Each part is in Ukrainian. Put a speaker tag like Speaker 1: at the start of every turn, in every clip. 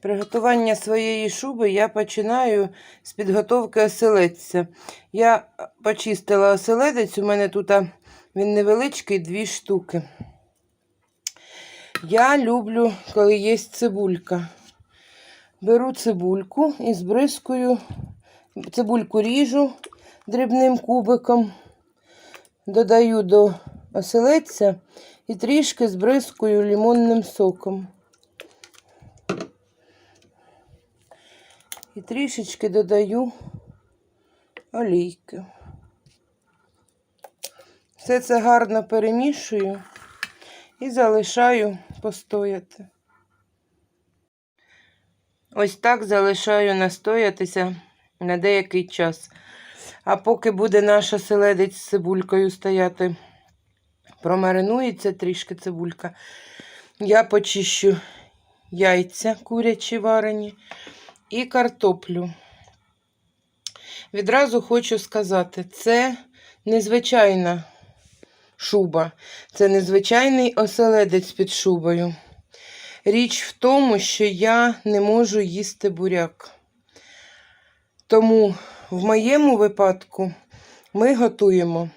Speaker 1: Приготування своєї шуби я починаю з підготовки оселедця. Я почистила оселедець, у мене тут він невеличкий, дві штуки. Я люблю, коли є цибулька. Беру цибульку і збризкую, цибульку ріжу дрібним кубиком, додаю до оселедця і трішки збризкую лимонним соком. І трішечки додаю олійки. Все це гарно перемішую і залишаю постояти. Ось так залишаю настоятися на деякий час. А поки буде наша селедець з цибулькою стояти, промаринується трішки цибулька, я почищу яйця курячі варені і картоплю. Відразу хочу сказати, це незвичайна шуба, це незвичайний оселедець під шубою. Річ в тому, що я не можу їсти буряк. Тому в моєму випадку ми готуємо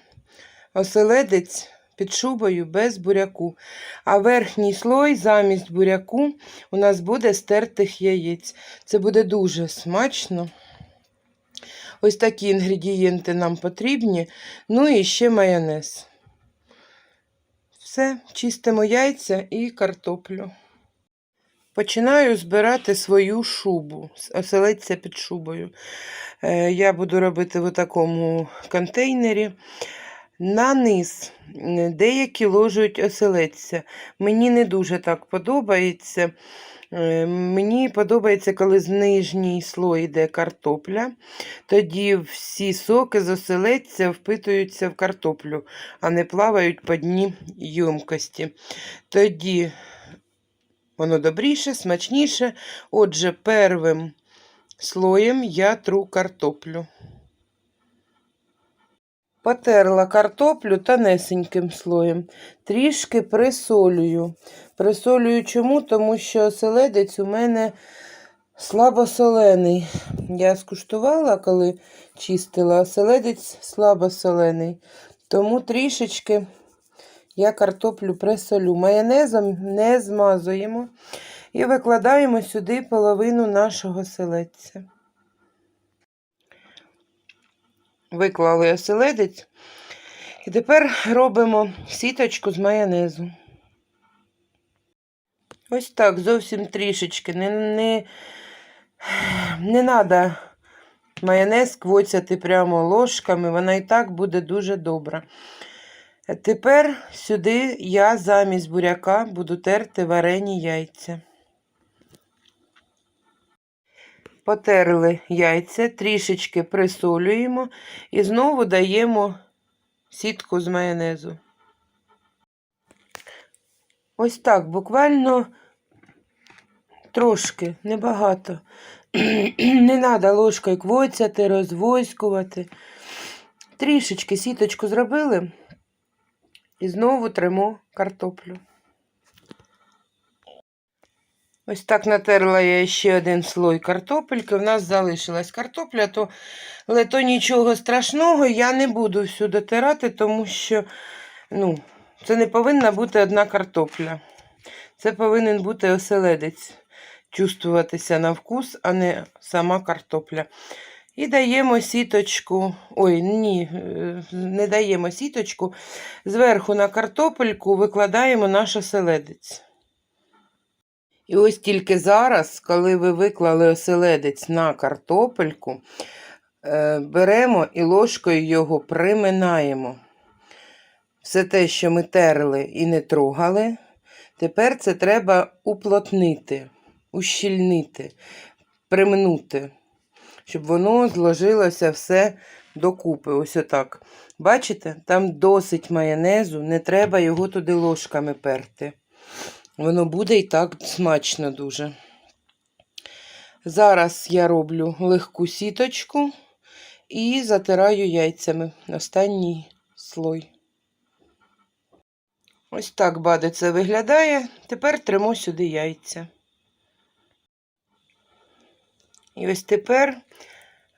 Speaker 1: оселедець під шубою без буряку. А верхній слой замість буряку у нас буде стертих яєць. Це буде дуже смачно. Ось такі інгредієнти нам потрібні. Ну і ще майонез. Все, чистимо яйця і картоплю. Починаю збирати свою шубу, оселедця під шубою. Е, Я буду робити в такому контейнері. На низ деякі ложують оселедця. Мені не дуже так подобається. Е, Мені подобається, коли з нижній слой йде картопля. Тоді всі соки з оселедця впитуються в картоплю, а не плавають по дні ємкості. Тоді воно добріше, смачніше. Отже, первим слоєм я тру картоплю. Потерла картоплю тонесеньким слоєм, трішки присолюю. Присолюю чому? Тому що оселедець у мене слабосолений. Я скуштувала, коли чистила, оселедець слабосолений. Тому трішечки я картоплю присолю. Майонезом не змазуємо і викладаємо сюди половину нашого оселедця. Виклали оселедець. І тепер робимо сіточку з майонезу. Ось так, зовсім трішечки. Не не, не треба майонез квоцяти прямо ложками, вона і так буде дуже добра. Тепер сюди я замість буряка буду терти варені яйця. Потерли яйця, трішечки присолюємо і знову даємо сітку з майонезу. Ось так, буквально трошки, небагато. Не треба ложкою квоцяти, розвоськувати. Трішечки сіточку зробили і знову тремо картоплю. Ось так натерла я ще один слой картопельки. У нас залишилась картопля, то, але то нічого страшного, я не буду всю дотирати, тому що ну, це не повинна бути одна картопля. Це повинен бути оселедець, чувствуватися на вкус, а не сама картопля. І даємо сіточку, ой, ні, е, не даємо сіточку. Зверху на картопельку викладаємо наш оселедець. І ось тільки зараз, коли ви виклали оселедець на картопельку, е, беремо і ложкою його приминаємо. Все те, що ми терли і не трогали, тепер це треба уплотнити, ущільнити, примнути, щоб воно зложилося все докупи. Ось отак. Бачите, там досить майонезу, не треба його туди ложками перти. Воно буде і так смачно дуже. Зараз я роблю легку сіточку і затираю яйцями останній слой. Ось так бади це виглядає. Тепер тримо сюди яйця. І ось тепер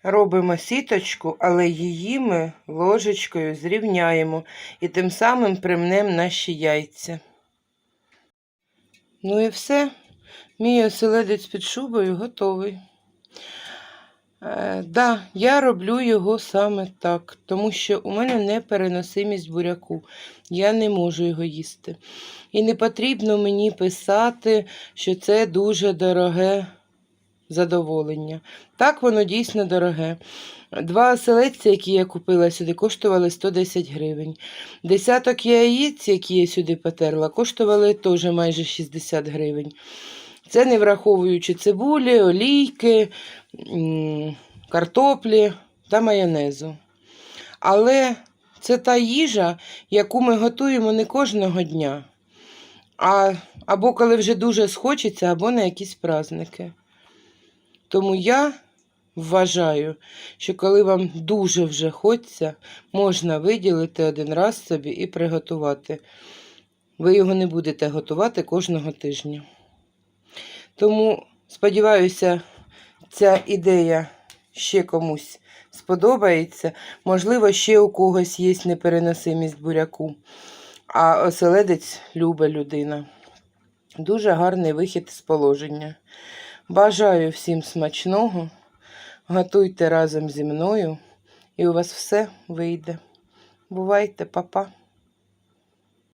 Speaker 1: робимо сіточку, але її ми ложечкою зрівняємо і тим самим примнемо наші яйця. Ну і все. Мій оселедець під шубою готовий. Е, да, я роблю його саме так, тому що у мене непереносимість буряку. Я не можу його їсти. І не потрібно мені писати, що це дуже дороге задоволення. Так, воно дійсно дороге. Два оселедці, які я купила сюди, коштували 110 гривень. Десяток яєць, які я сюди потерла, коштували теж майже 60 гривень. Це не враховуючи цибулі, олійки, картоплі та майонезу. Але це та їжа, яку ми готуємо не кожного дня, а або коли вже дуже схочеться, або на якісь праздники. Тому я вважаю, що коли вам дуже вже хочеться, можна виділити один раз собі і приготувати. Ви його не будете готувати кожного тижня. Тому, сподіваюся, ця ідея ще комусь сподобається. Можливо, ще у когось є непереносимість буряку, а оселедець любить людина. Дуже гарний вихід з положення. Бажаю всім смачного. Готуйте разом зі мною, і у вас все вийде. Бувайте, папа!